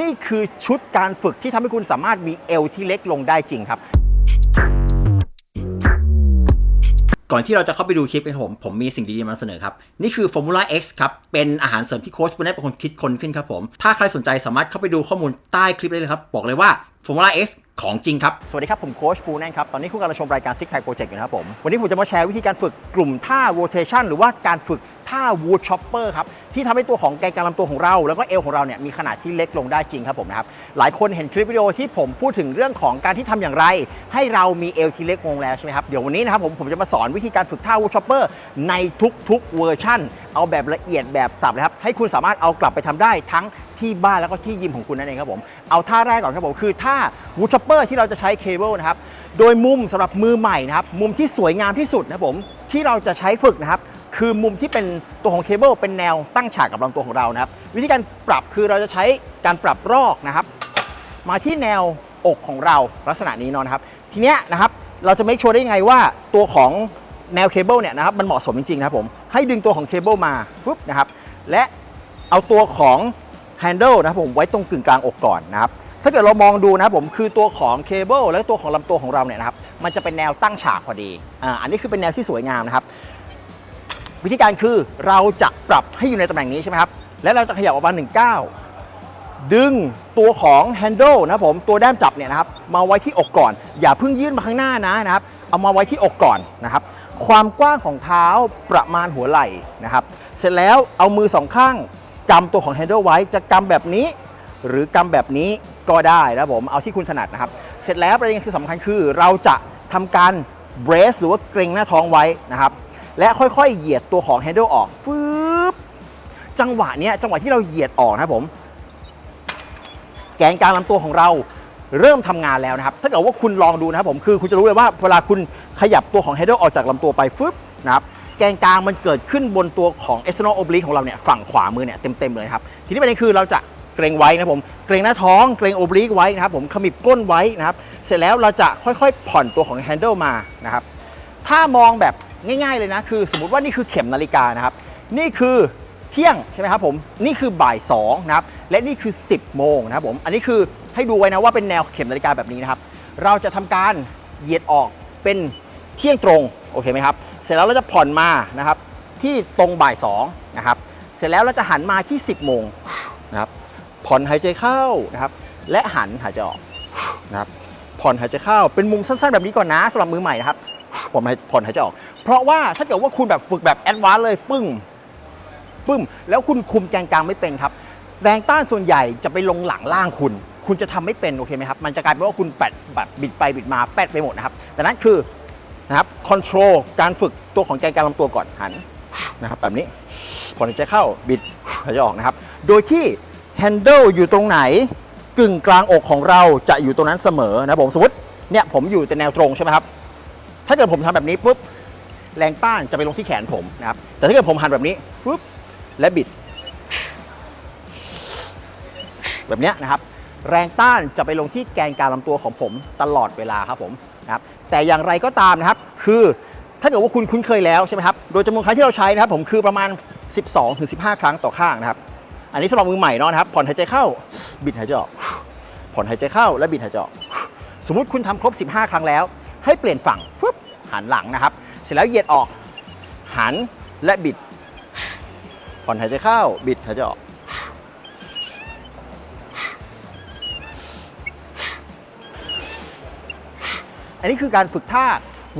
นี่คือชุดการฝึกที่ทำให้คุณสามารถมีเอวที่เล็กลงได้จริงครับ ก่อนที่เราจะเข้าไปดูคลิปกันผม ผมมีสิ่งดีๆมานำเสนอครับ นี่คือ Formula X ครับ เป็นอาหารเสริมที่โค้ชปุณณะเป็นคนคิดคนขึ้นครับผม ถ้าใครสนใจสามารถเข้าไปดูข้อมูลใต้คลิปได้เลยครับ บอกเลยว่า Formula X ของจริงครับ สวัสดีครับ ผมโค้ชปูแน่นครับ ตอนนี้คุณกำลังชมรายการ Six Pack Project อยู่นะครับผม วันนี้ผมจะมาแชร์วิธีการฝึกกลุ่มท่า rotation หรือว่าการฝึกท่า wood chopper ครับ ที่ทำให้ตัวของแกนกลางลำตัวของเรา แล้วก็เอวของเราเนี่ยมีขนาดที่เล็กลงได้จริงครับผมนะครับ หลายคนเห็นคลิปวิดีโอที่ผมพูดถึงเรื่องของการที่ทำอย่างไร ให้เรามีเอวที่เล็กลงแล้วใช่ไหมครับ เดี๋ยววันนี้นะครับผมผมจะมาสอนวิธีการฝึกท่า wood chopper ในทุกๆเวอร์ชั่นเอาแบบละเอียดแบบสับเลยครับ ให้คุณสามารถเอากลับไปทำได้ทั้ง ที่บ้านแล้วก็ที่ยิมของคุณนั่นเองครับผมเอาท่าแรกก่อนครับผมคือท่า wood chopper ที่เราจะใช้เคเบิลนะครับโดยมุมสำหรับมือใหม่นะครับมุมที่สวยงามที่สุดนะครับผมที่เราจะใช้ฝึกนะครับคือมุมที่เป็นตัวของเคเบิลเป็นแนวตั้งฉากกับลำตัวของเรานะครับวิธีการปรับคือเราจะใช้การปรับรอกนะครับ มาที่แนวอกของเราลักษณะนี้นอนครับ ทีเนี้ยนะครับเราจะไม่ชัวร์ได้ยังไงว่าตัวของแนวเคเบิลเนี่ยนะครับมันเหมาะสมจริงๆนะครับผมให้ดึงตัวของเคเบิลมาปุ๊บนะครับและเอาตัวของ แฮนเดิลนะครับผมไว้ตรงกึ่งกลางอกก่อนนะครับถ้าเกิดเรามองดูนะครับผมคือตัวของเคเบิลและตัวของลำตัวของเราเนี่ยนะครับมันจะเป็นแนวตั้งฉากพอดีอ่าอันนี้คือเป็นแนวที่สวยงามนะครับ วิธีการคือเราจะปรับให้อยู่ในตำแหน่งนี้ใช่ไหมครับและเราจะขยับออกมาหนึ่งก้าดึงตัวของ handle นะผมตัวด้ามจับเนี่ยนะครับมาไว้ที่อกก่อน อย่าเพิ่งยื่นมาข้างหน้านะนะครับเอามาไว้ที่อกก่อนนะครับ ความกว้างของเท้าประมาณหัวไหล่นะครับ เสร็จแล้วเอามือสองข้าง กำตัวของ handle ไว้จะกำแบบนี้ หรือกำแบบนี้ก็ได้นะผมเอาที่คุณถนัดนะครับ เสร็จแล้วประเด็นคือสำคัญคือเราจะทำการ brace หรือว่าเกรงหน้าท้องไว้นะครับ และค่อยๆ เหยียดตัวของ handle ออกฟืบจังหวะเนี้ยจังหวะที่เราเหยียดออกนะผม แกนกลางลำตัวของเราเริ่มทำงานแล้วนะครับ ถ้าเกิดว่าคุณลองดูนะครับผม คือคุณจะรู้เลยว่าเวลาคุณขยับตัวของ handle ออกจากลำตัวไปฟึบนะครับ แกนกลางมันเกิดขึ้นบนตัวของ external oblique ของเราเนี่ยฝั่งขวามือเนี่ยเต็มๆเลยครับ ทีนี้ประเด็นคือเราจะเกรงไว้นะผม เกรงหน้าท้อง เกรง oblique ไว้นะครับผม ขมิบก้นไว้นะครับ เสร็จแล้วเราจะค่อยๆ ผ่อนตัวของ handle มานะครับ ถ้ามองแบบง่ายๆเลยนะ คือสมมติว่านี่คือเข็มนาฬิกานะครับ นี่คือเที่ยงใช่ไหมครับผม นี่คือบ่าย2นะครับ และนี่คือ 10 โมงนะครับผม อันนี้คือให้ดูไว้นะว่าเป็นแนวเข็มนาฬิกาแบบนี้นะครับ เราจะทำการเหยียดออกเป็นเที่ยงตรง โอเคไหมครับ เสร็จแล้วเราจะผ่อนมานะครับที่ตรงบ่าย2นะครับเสร็จแล้วเราจะหันมาที่ 10โมงนะครับผ่อนหายใจเข้านะครับและหันหายใจออกนะครับผ่อนหายใจเข้าเป็นมุมสั้นๆแบบนี้ก่อนนะสำหรับมือใหม่นะครับผมผ่อนหายใจออก เพราะว่าถ้าเกิดว่าคุณแบบฝึกแบบแอดวานซ์เลยปึ้งปึ้ม แล้วคุณคุมแกนกลางไม่เป็นครับ แรงต้านส่วนใหญ่จะไปลงหลังล่างคุณ คุณจะทำไม่เป็นโอเคไหมครับ มันจะกลายเป็นว่าคุณแปดแบบบิดไปบิดมาแปดไปหมดนะครับ แต่นั้นคือ นะครับคอนโทรลการฝึกตัวของแกนกลางลำตัวก่อนหันนะครับแบบนี้ผ่อนหายใจเข้าบิดหายใจออกนะครับ โดยที่ handle อยู่ตรงไหนกึ่งกลางอกของเราจะอยู่ตรงนั้นเสมอนะผมสมมติเนี่ยผมอยู่แต่แนวตรงใช่ไหมครับ ถ้าเกิดผมทำแบบนี้ปุ๊บแรงต้านจะไปลงที่แขนผมนะครับ แต่ถ้าเกิดผมหันแบบนี้ปุ๊บและบิด แบบนี้นะครับ แรงต้านจะไปลงที่แกนกลางลำตัวของผมตลอดเวลาครับผมนะครับ แต่อย่างไรก็ตามนะครับ คือถ้าเกิดว่าคุณคุ้นเคยแล้วใช่ไหมครับ โดยจำนวนครั้งที่เราใช้นะครับ ผมคือประมาณ 12ถึง15 ครั้งต่อข้างนะครับ อันนี้สำหรับมือใหม่เนาะนะครับ ผ่อนหายใจเข้า บิดหายใจออก ผ่อนหายใจเข้าและบิดหายใจออก สมมติคุณทำครบ 15 ครั้งแล้ว ให้เปลี่ยนฝั่งฟึบหันหลังนะครับ เสร็จแล้วเหยียดออก หันและบิด ผ่อนหายใจเข้า บิดหายใจออก นนี้คือการฝึกท่า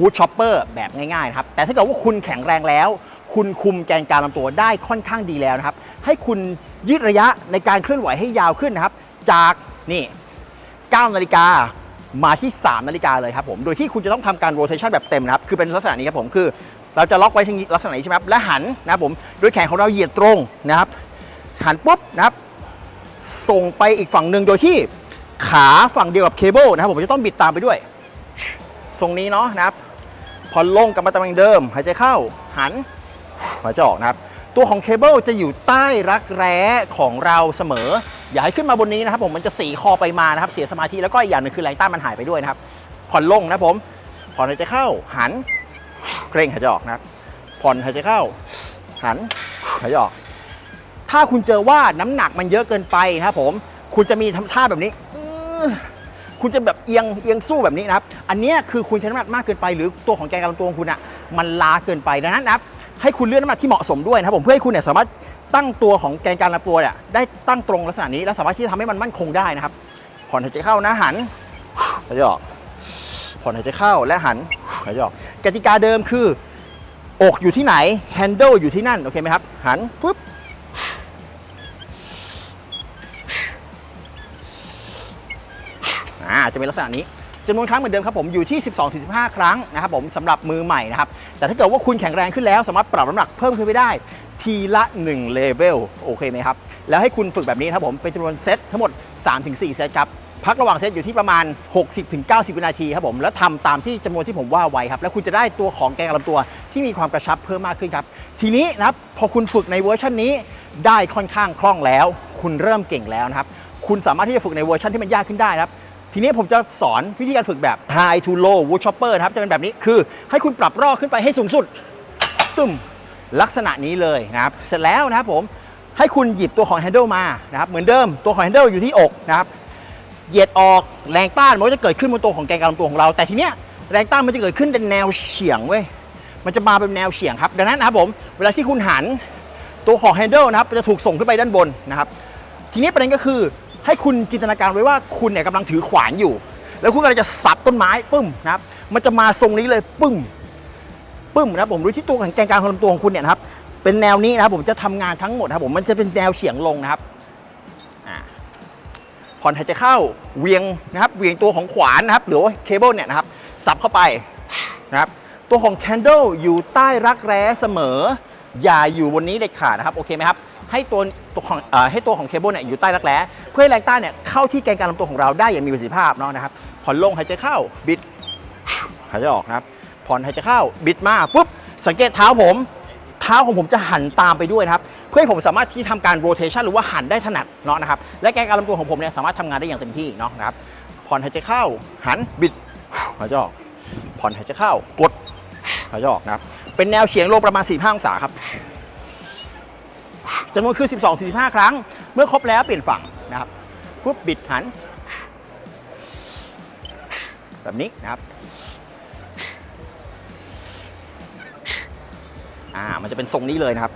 wood chopper แบบง่ายๆนะครับแต่ถ้าเกิดว่าคุณแข็งแรงแล้ว คุณคุมแกนกลารลำตัวได้ค่อนข้างดีแล้วนะครับ ให้คุณยืดระยะในการเคลื่อนไหวให้ยาวขึ้นนะครับ จากนี่9นาฬิกามาที่ 3 นาฬิกาเลยครับผม โดยที่คุณจะต้องทำการ rotation แบบเต็มนะครับ คือเป็นลักษณะนี้ครับผม คือ เราจะล็อกไว้ทางนี้ลักษณะนี้ใช่ไหมครับ และหันนะครับผม โดยแขนของเราเหยียดตรงนะครับ หันปุ๊บนะครับ ส่งไปอีกฝั่งหนึ่งโดยที่ขาฝั่งเดียวกับเคเบิลนะครับผมจะต้องบิดตามไปด้วย ทรงนี้เนาะนะครับพอลงกลับมาตำแหน่งเดิม หายใจเข้าหันหายใจออกนะครับ ตัวของเคเบิลจะอยู่ใต้รักแร้ของเราเสมอ อย่าให้ขึ้นมาบนนี้นะครับ ผมมันจะสีคอไปมานะครับ เสียสมาธิแล้วก็อีกอย่างหนึงคือแรงต้านมันหายไปด้วยนะครับ ผ่อนลงนะผม ผ่อนหายใจเข้าหันเกรงหายใจออกนะครับ ผ่อนหายใจเข้า หันหายใจออก ถ้าคุณเจอว่าน้ำหนักมันเยอะเกินไปนะครับผม คุณจะมีทำท่าแบบนี้อ คุณจะแบบเอียงเอียงสู้แบบนี้นะครับ อันนี้คือคุณใช้น้ำหนักมากเกินไปหรือตัวของแกนกลางตัวของคุณอะมันล้าเกินไปดังนั้นนะครับให้คุณเลื่อนน้ำหนักที่เหมาะสมด้วยนะครับผมเพื่อให้คุณเนี่ยสามารถตั้งตัวของแกนกลางลำตัวเนี่ยได้ตั้งตรงลักษณะนี้และสามารถที่จะทำให้มันมั่นคงได้นะครับ ผ่อนหายใจเข้านะหันหายใจออกผ่อนหายใจเข้าและหันหายใจออกกติกาเดิมคือ อกอยู่ที่ไหน handle อยู่ที่นั่นโอเคไหมครับหันปุ๊บ จะเป็นลักษณะนี้จำนวนครั้งเหมือนเดิมครับผมอยู่ที่ 12-15 ครั้งนะครับผมสำหรับมือใหม่นะครับ แต่ถ้าเกิดว่าคุณแข็งแรงขึ้นแล้ว สามารถปรับน้ำหนักเพิ่มขึ้นไปได้ ทีละ1เลเวลโอเคไหมครับ แล้วให้คุณฝึกแบบนี้ครับผมเป็นจำนวนเซตทั้งหมด 3-4 เซตครับพักระหว่างเซตอยู่ที่ประมาณ 60-90 วินาทีครับผม แล้วทำตามที่จำนวนที่ผมว่าไว้ครับ แล้วคุณจะได้ตัวของแกนกลำตัวที่มีความกระชับเพิ่มมากขึ้นครับ ทีนี้นะครับพอคุณฝึกในเวอร์ชันนี้ได้ค่อนข้างคล่องแล้ว คุณเริ่มเก่งแล้วนะครับ คุณสามารถที่จะฝึกในเวอร์ชันที่มันยากขึ้นได้นะครับ ทีนี้ผมจะสอนวิธีการฝึกแบบ high to low wood chopper นะครับ จะเป็นแบบนี้คือให้คุณปรับรอกขึ้นไปให้สูงสุดตึมลักษณะนี้เลยนะครับ เสร็จแล้วนะครับผมให้คุณหยิบตัวของ handle มานะครับ เหมือนเดิมตัวของ handle อยู่ที่อกนะครับเหยียดออกแรงต้านมันก็จะเกิดขึ้นบนตัวของแกนกลางตัวของเรา แต่ทีเนี้ยแรงต้านมันจะเกิดขึ้นเป็นแนวเฉียงเว้ยมันจะมาเป็นแนวเฉียงครับ ดังนั้นนะครับผมเวลาที่คุณหันตัวของ handle นะครับจะถูกส่งขึ้นไปด้านบนนะครับ ทีนี้ประเด็นก็คือ ให้คุณจินตนาการไว้ว่าคุณเนี่ยกำลังถือขวานอยู่ แล้วคุณกำลังจะสับต้นไม้ปึ้มนะครับ มันจะมาทรงนี้เลยปึ้มปึ้มนะครับผมดูที่ตัวของแกนกลางของลำตัวของคุณเนี่ยนะครับ เป็นแนวนี้นะครับผมจะทำงานทั้งหมดครับผมมันจะเป็นแนวเฉียงลงนะครับอ่าผ่อนหายใจเข้าเวียงนะครับเวียงตัวของขวานนะครับหรือว่าเคเบิลเนี่ยนะครับสับเข้าไปนะครับตัวของ candle อยู่ใต้รักแร้เสมอ อย่าอยู่บนนี้เด็ดขาดนะครับ โอเคไหมครับ ให้ตัวตัวของเอ่อให้ตัวของเคเบิลเนี่ยอยู่ใต้รักแร้เพื่อให้แรงต้านเนี่ยเข้าที่แกนกลางลำตัวของเราได้อย่างมีประสิทธิภาพเนาะนะครับผ่อนลงหายใจเข้าบิดหายใจออกนะครับผ่อนหายใจเข้าบิดมาปุ๊บสังเกตเท้าผมเท้าของผมจะหันตามไปด้วยนะครับเพื่อให้ผมสามารถที่ทำการ rotation หรือว่าหันได้ถนัดเนาะนะครับและแกนกลางลำตัวของผมเนี่ยสามารถทำงานได้อย่างเต็มที่เนาะนะครับผ่อนหายใจเข้าหันบิดหายใจออกผ่อนหายใจเข้า กดหายใจออกนะครับเป็นแนวเฉียงลงประมาณ45องศาครับ จำนวนคือ 12-15 ครั้ง เมื่อครบแล้วเปลี่ยนฝั่งนะครับปุ๊บบิดหัน แบบนี้นะครับอ่ามันจะเป็นทรงนี้เลยนะครับ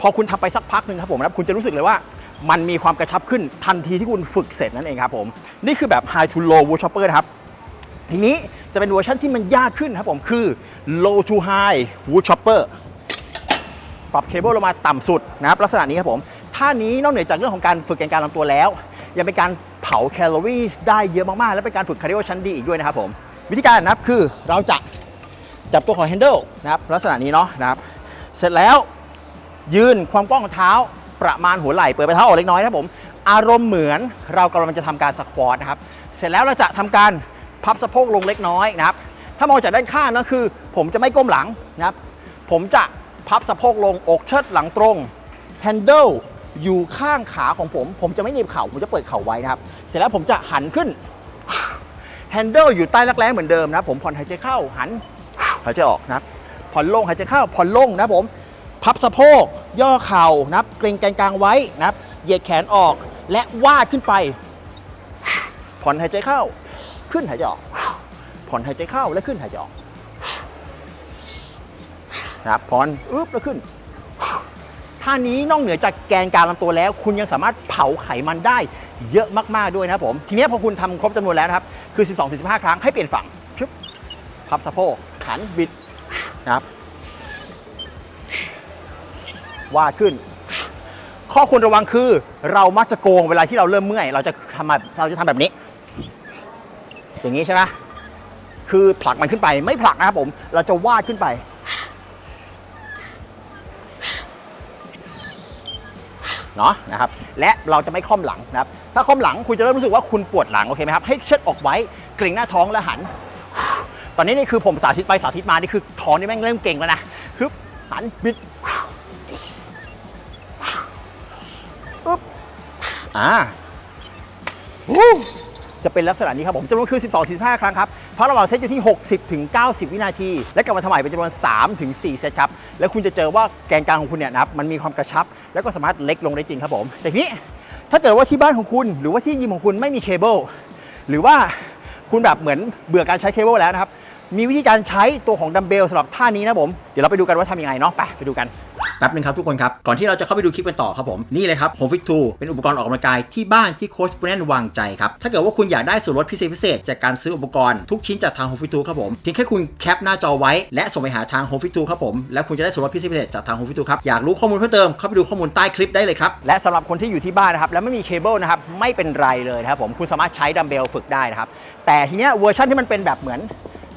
พอคุณทำไปสักพักหนึ่งครับผมนะคุณจะรู้สึกเลยว่ามันมีความกระชับขึ้นทันทีที่คุณฝึกเสร็จนั่นเองครับผม นี่คือแบบ high to low wood chopper นะครับ ทีนี้จะเป็นเวอร์ชันที่มันยากขึ้นครับผมคือ low to high wood chopper ปรับเคเบิลลงมาต่ำสุดนะครับลักษณะนี้ครับผมท่านี้นอกเหนือจากเรื่องของการฝึกแกนการลำตัวแล้ว ยังเป็นการเผาแคลอรี่ได้เยอะมากๆ และเป็นการฝึกคาร์ดิโอชั้นดีอีกด้วยนะครับผมวิธีการนะครับคือเราจะจับตัวของ handle นะครับลักษณะนี้เนาะนะครับเสร็จแล้วยืนความกว้างของเท้าประมาณหัวไหล่เปิดไปเท้าออกเล็กน้อยนะครับผมอารมณ์เหมือนเรากำลังจะทำการสควอตนะครับเสร็จแล้วเราจะทำการพับสะโพกลงเล็กน้อยนะครับถ้ามองจากด้านข้างนะคือ ผมจะไม่ก้มหลังนะครับผมจะ พับสะโพกลงอกเชิดหลังตรง handle อยู่ข้างขาของผม ผมจะไม่หนีบเข่าผมจะเปิดเข่าไว้นะครับ เสร็จแล้วผมจะหันขึ้น handle อยู่ใต้รักแร้เหมือนเดิมนะผมผ่อนหายใจเข้าหันหายใจออกนะผ่อนลงหายใจเข้าผ่อนลงนะผม พับสะโพกย่อเข่านับเกรงแกนกลางไว้นับเหยียดแขนออกและวาดขึ้นไป ผ่อนหายใจเข้า ขึ้นหายใจออกผ่อนหายใจเข้าและขึ้นหายใจออก นะครับผ่อนอึ๊บแล้วขึ้นท่านี้นอกเหนือจากแกนกลารลำตัวแล้ว คุณยังสามารถเผาไขมันได้เยอะมากๆด้วยนะครับผม ทีนี้พอคุณทำครบจำนวนแล้วนะครับ คือ 12-15 ครั้งให้เปลี่ยนฝั่งชึบพับสะโพกหันบิดนะครับวาดขึ้น ข้อควรระวังคือเรามักจะโกงเวลาที่เราเริ่มเมื่อย เราจะทำแบบเราจะทำแบบนี้ อย่างนี้ใช่ไหมคือผลักมันขึ้นไปไม่ผลักนะครับผม เราจะวาดขึ้นไป เนาะนะครับและเราจะไม่ค่อมหลังนะครับถ้าค่อมหลังคุณจะเริ่มรู้สึกว่าคุณปวดหลังโอเคไหมครับให้เชิดอกไว้เกร็งหน้าท้องแล้วหัน ตอนนี้นี่คือผมสาธิตไปสาธิตมานี่คือท้องนี่แม่งเริ่มเก่งแล้วนะฮึบหันบิดปึ๊บอ่าอู้จะเป็นลักษณะนี้ครับผมจำนวนคือ 12-15 ครั้งครับ พราะระหว่างเซตอยู่ที่ 60ถึง90 วินาที และกลับมาทำใหม่เป็นจำนวน3ถึง4เซตครับแล้วคุณจะเจอว่าแกนกลางของคุณเนี่ยนะครับมันมีความกระชับ แล้วก็สามารถเล็กลงได้จริงครับผมแต่ทีนี้ถ้าเกิดว่าที่บ้านของคุณ หรือว่าที่ยิมของคุณไม่มีเคเบิลหรือว่าคุณแบบเหมือนเบื่อการใช้เคเบิลแล้วนะครับ มีวิธีการใช้ตัวของดัมเบลสำหรับท่านี้นะผม เดี๋ยวเราไปดูกันว่าทำยังไงเนาะไปไปดูกันแป๊บนึงครับทุกคนครับ ก่อนที่เราจะเข้าไปดูคลิปกันต่อครับผม นี่เลยครับ Home Fit 2เป็นอุปกรณ์ออกกำลังกายที่บ้านที่โค้ชปุแนนวางใจครับ ถ้าเกิดว่าคุณอยากได้ส่วนลดพิเศษพิเศษจากการซื้ออุปกรณ์ทุกชิ้นจากทาง Home Fit 2ครับผมเพียงแค่คุณแคปหน้าจอไว้ และส่งไปหาทาง Home Fit 2ครับผมแล้วคุณจะได้ส่วนลดพิเศษพิเศษจากทาง Home Fit 2ครับอยากรู้ข้อมูลเพิ่มเติมเข้าไปดูข้อมูลใต้คลิปได้เลยครับและสำหรับคนที่อยู่ที่บ้านนะครับแล้วไม่มีเคเบิลนะครับไม่เป็นไรเลยนะครับผมคุณสามารถใช้ดัมเบลฝึกได้นะครับแต่ทีเนี้ยเวอร์ชันที่มันเป็นแบบเหมือน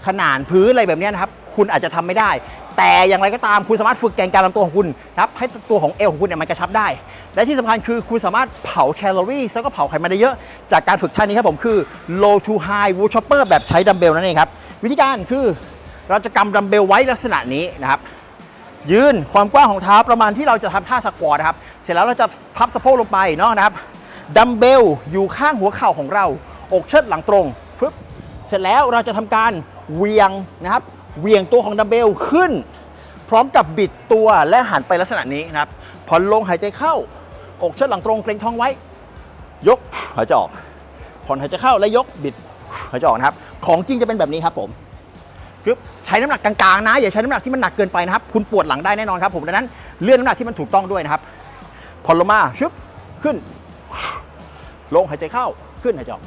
ขนานพื้นอะไรแบบนี้นะครับคุณอาจจะทำไม่ได้ แต่อย่างไรก็ตามคุณสามารถฝึกแกนกลารลำตัวของคุณนะครับให้ตัวของเอวของคุณเนี่ยมันกระชับได้ และที่สำคัญคือคุณสามารถเผาแคลอรี่แล้วก็เผาไขมันได้เยอะ จากการฝึกท่านี้ครับผมคือ low to high wood chopper แบบใช้ดัมเบลนั่นเองครับ วิธีการคือเราจะกำดัมเบลไว้ลักษณะนี้นะครับ ยืนความกว้างของเท้าประมาณที่เราจะทำท่าสควอตนะครับ เสร็จแล้วเราจะพับสะโพกลงไปเนาะนะครับดัมเบลอยู่ข้างหัวเข่าของเรา อกเชิดหลังตรงฟึบเสร็จแล้วเราจะทำการ เวียงนะครับเวียงตัวของดัมเบลขึ้น พร้อมกับบิดตัวและหันไปลักษณะนี้นะครับพอนลงหายใจเข้า อกเชิดหลังตรงเกรงท้องไว้ ยกหายใจออกผ่อนหายใจเข้าและยกบิดหายใจออกนะครับ ของจริงจะเป็นแบบนี้ครับผมคือใช้น้ำหนักกลางๆนะอย่าใช้น้ำหนักที่มันหนักเกินไปนะครับ คุณปวดหลังได้แน่นอนครับผมดังนั้นเลื่อนน้ำหนักที่มันถูกต้องด้วยนะครับผ่อนลงมาชึบขึ้น ลงหายใจเข้าขึ้นหายใจออก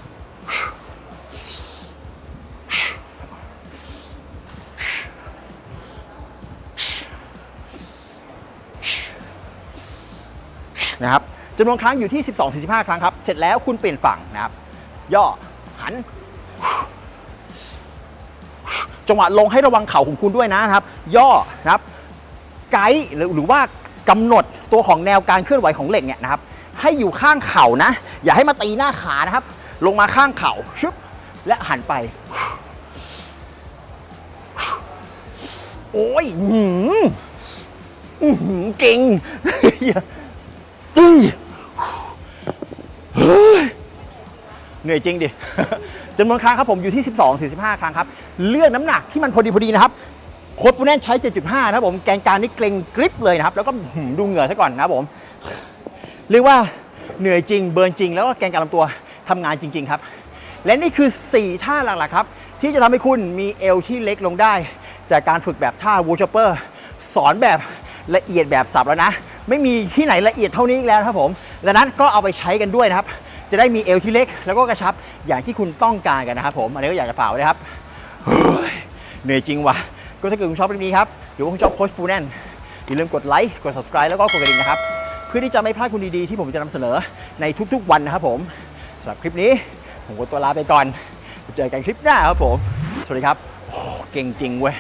นะครับจำนวนครั้งอยู่ที่ 12-15 ครั้งครับ เสร็จแล้วคุณเปลี่ยนฝั่งนะครับ ย่อหัน จังหวะลงให้ระวังเข่าของคุณด้วยนะครับ ย่อนะครับ ไกด์หรือหรือว่ากำหนดตัวของแนวการเคลื่อนไหวของเหล็กเนี่ยนะครับ ให้อยู่ข้างเข่านะ อย่าให้มาตีหน้าขานะครับ ลงมาข้างเข่าชึบและหันไป โอ้ยหืออื้อหือเก่ง เฮ้ยเหนื่อยจริงดิจำนวนครั้งครับผมอยู่ที่ 12ถึง15 ครั้งครับ เลือกน้ำหนักที่มันพอดีพอดีนะครับโค้ดปูแน่นใช้ 7.5 นะครับผมแกนกลางนี่เกรงกริบเลยนะครับ แล้วก็ดูเหงื่อซะก่อนนะครับผม เรียกว่าเหนื่อยจริงเบิร์นจริง แล้วก็แกนกลางลำตัวทำงานจริง ๆ ครับ และนี่คือ 4 ท่าหลักๆครับ ที่จะทำให้คุณมีเอวที่เล็กลงได้ จากการฝึกแบบท่าวูชอปเปอร์ สอนแบบละเอียดแบบสับแล้วนะ ไม่มีที่ไหนละเอียดเท่านี้อีกแล้วครับผมดังนั้นก็เอาไปใช้กันด้วยนะครับ จะได้มีเอวที่เล็ก แล้วก็กระชับอย่างที่คุณต้องการกันนะครับผมอันนี้ก็อยากจะฝากไว้นะครับเฮ้ยเหนื่อยจริงว่ะก็ถ้าเกิดคุณชอบคลิปนี้ครับหรือว่าคุณชอบโค้ชปูแน่นอย่าลืมกดไลค์กด subscribe แล้วก็กดกระดิ่งนะครับ เพื่อที่จะไม่พลาดคุณดีๆที่ผมจะนำเสนอในทุกๆวันนะครับผมสำหรับคลิปนี้ผมก็ตัวลาไปก่อนเจอกันคลิปหน้าครับผม สวัสดีครับ โอ้ เก่งจริงเว้ย